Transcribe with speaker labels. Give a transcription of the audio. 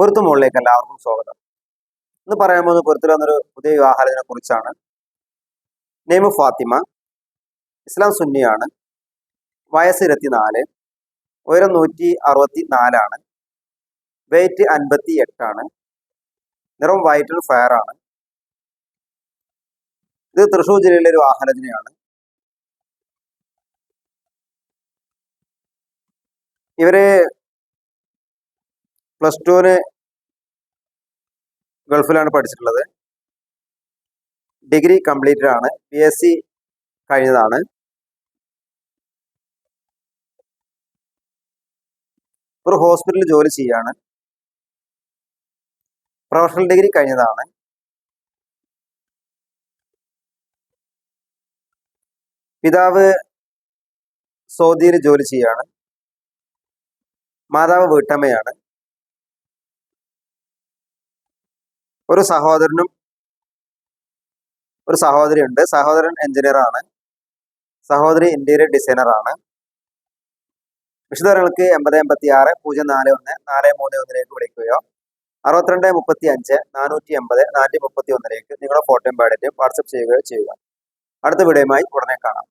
Speaker 1: പൊരുത്തു മുകളിലേക്ക് എല്ലാവർക്കും സ്വാഗതം. ഇന്ന് പറയാൻ പോകുന്നത് പൊരുത്തിൽ വന്നൊരു പുതിയ വിവാഹാലോചനയെ കുറിച്ചാണ്. നെയ്മ് ഫാത്തിമ ഇസ്ലാം സുന്നിയാണ് വയസ്സ് ഇരുപത്തിനാല് ഉയരം നൂറ്റി അറുപത്തി നാലാണ് വെയിറ്റ് അൻപത്തി എട്ടാണ് നിറം വൈറ്റ് ഫയർ ആണ്. ഇത് തൃശ്ശൂർ ജില്ലയിലെ ഒരു വാഹനത്തിനെയാണ് ഇവർ പ്ലസ് ടുവിന് ഗൾഫിലാണ് പഠിച്ചിട്ടുള്ളത്. ഡിഗ്രി കംപ്ലീറ്റഡ് ആണ് പി എസ് സി കഴിഞ്ഞതാണ്. ഒരു ഹോസ്പിറ്റലിൽ ജോലി ചെയ്യാണ്. പ്രൊഫഷണൽ ഡിഗ്രി കഴിഞ്ഞതാണ്. പിതാവ് സൗദിയിൽ ജോലി ചെയ്യാണ്. മാതാവ് വീട്ടമ്മയാണ്. ഒരു സഹോദരനും ഒരു സഹോദരി ഉണ്ട് സഹോദരൻ എഞ്ചിനീയർ ആണ്. സഹോദരി ഇന്റീരിയർ ഡിസൈനർ ആണ്. വിശദങ്ങൾക്ക് എൺപത് എൺപത്തി ആറ് പൂജ്യം നാല് ഒന്ന് നാല് മൂന്ന് ഒന്നിലേക്ക് വിളിക്കുകയോ അറുപത്തിരണ്ട് മുപ്പത്തി അഞ്ച് നാനൂറ്റി എൺപത് നാനൂറ്റി മുപ്പത്തി ഒന്നിലേക്ക് നിങ്ങളുടെ ഫോട്ടോയും ബാഡറ്റും വാട്സപ്പ് ചെയ്യുകയോ ചെയ്യുക. അടുത്ത വീഡിയോയുമായി ഉടനെ കാണാം.